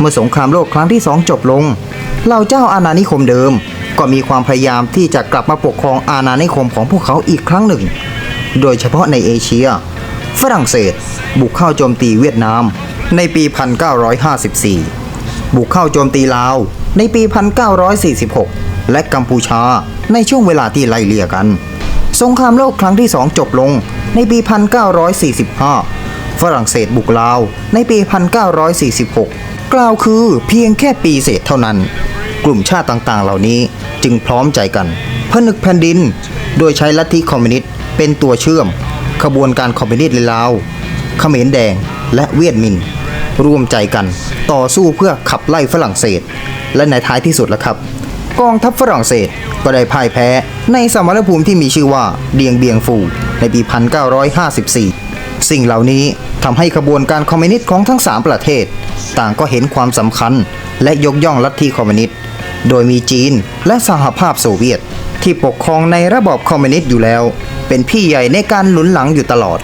เมื่อสงครามโลกครั้งที่สองจบลง เหล่าเจ้าอาณานิคมเดิม ก็มีความพยายามที่จะกลับมาปกครองอาณานิคมของพวกเขาอีกครั้งหนึ่ง โดยเฉพาะในเอเชีย ฝรั่งเศส บุกเข้าโจมตีเวียดนาม ในปี 1954 บุกเข้าโจมตีลาว ในปี 1946 และกัมพูชาในช่วงเวลาที่ไล่เลี่ยกัน สงครามโลกครั้งที่สองจบลงในปี 1945 ฝรั่งเศสบุกลาว ในปี 1946 กล่าวคือเพียงแค่ปีเศษเท่านั้น กลุ่มชาติต่างๆ เหล่านี้จึงพร้อมใจกันผนึกแผ่นดิน โดยใช้ลัทธิคอมมิวนิสต์เป็นตัวเชื่อม ขบวนการคอมมิวนิสต์ในลาวเขมรแดงและเวียดมินร่วมใจกันต่อสู้เพื่อขับไล่ฝรั่งเศส และในท้ายที่สุดแล้วครับ กองทัพฝรั่งเศสก็ได้พ่ายแพ้ในสมรภูมิที่มีชื่อว่าเดียงเบียงฟูในปี 1954 สิ่งเหล่านี้ ทำให้ขบวนการคอมมิวนิสต์ของทั้ง 3 ประเทศ ต่างก็เห็นความสำคัญ และยกย่องลัทธิคอมมิวนิสต์ โดยมีจีนและสหภาพโซเวียต ที่ปกครองในระบอบคอมมิวนิสต์อยู่แล้ว เป็นพี่ใหญ่ในการหนุนหลังอยู่ตลอด